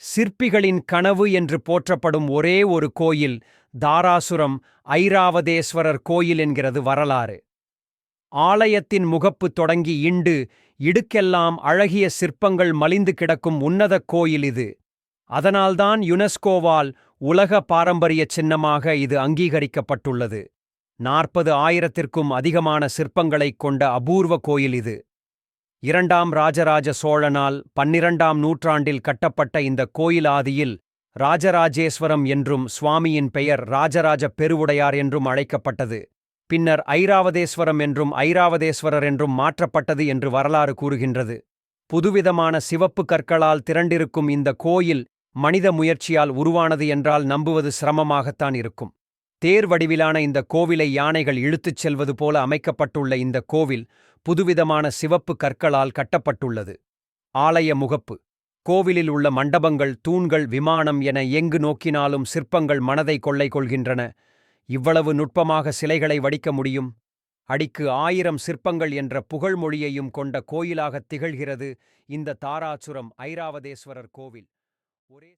சிற்பிகளின் கனவு என்று போற்றப்படும் ஒரே ஒரு கோயில் தாராசுரம் ஐராவதேஸ்வரர் கோயில் என்கிறது வரலாறு. ஆலயத்தின் முகப்பு தொடங்கி இண்டு இடுக்கெல்லாம் அழகிய சிற்பங்கள் மலிந்து கிடக்கும் உன்னதக் கோயில் இது. அதனால்தான் யுனெஸ்கோவால் உலக பாரம்பரிய சின்னமாக இது அங்கீகரிக்கப்பட்டுள்ளது. நாற்பது ஆயிரத்திற்கும் அதிகமான சிற்பங்களைக் கொண்ட அபூர்வ கோயில் இது. இரண்டாம் ராஜராஜ சோழனால் பன்னிரண்டாம் நூற்றாண்டில் கட்டப்பட்ட இந்த கோயில் ஆதியில் ராஜராஜேஸ்வரம் என்றும் சுவாமியின் பெயர் ராஜராஜ பெருவுடையார் என்றும் அழைக்கப்பட்டது. பின்னர் ஐராவதேஸ்வரம் என்றும் ஐராவதேஸ்வரர் என்றும் மாற்றப்பட்டது என்று வரலாறு கூறுகின்றது. புதுவிதமான சிவப்பு கற்களால் திரண்டிருக்கும் இந்த கோயில் மனித முயற்சியால் உருவானது என்றால் நம்புவது சிரமமாகத்தான் இருக்கும். தேர் வடிவிலான இந்த கோவிலை யானைகள் இழுத்துச் செல்வது போல அமைக்கப்பட்டுள்ள இந்த கோவில் புதுவிதமான சிவப்பு கற்களால் கட்டப்பட்டுள்ளது. ஆலய முகப்பு. கோவிலில் உள்ள மண்டபங்கள் தூண்கள் விமானம் என எங்கு நோக்கினாலும் சிற்பங்கள் மனதை கொள்ளை கொள்கின்றன. இவ்வளவு நுட்பமாக சிலைகளை வடிக்க முடியும்? அடிக்கு ஆயிரம் சிற்பங்கள் என்ற புகழ்மொழியையும் கொண்ட கோயிலாகத் திகழ்கிறது இந்த தாராசுரம் ஐராவதேஸ்வரர் கோவில். ஒரே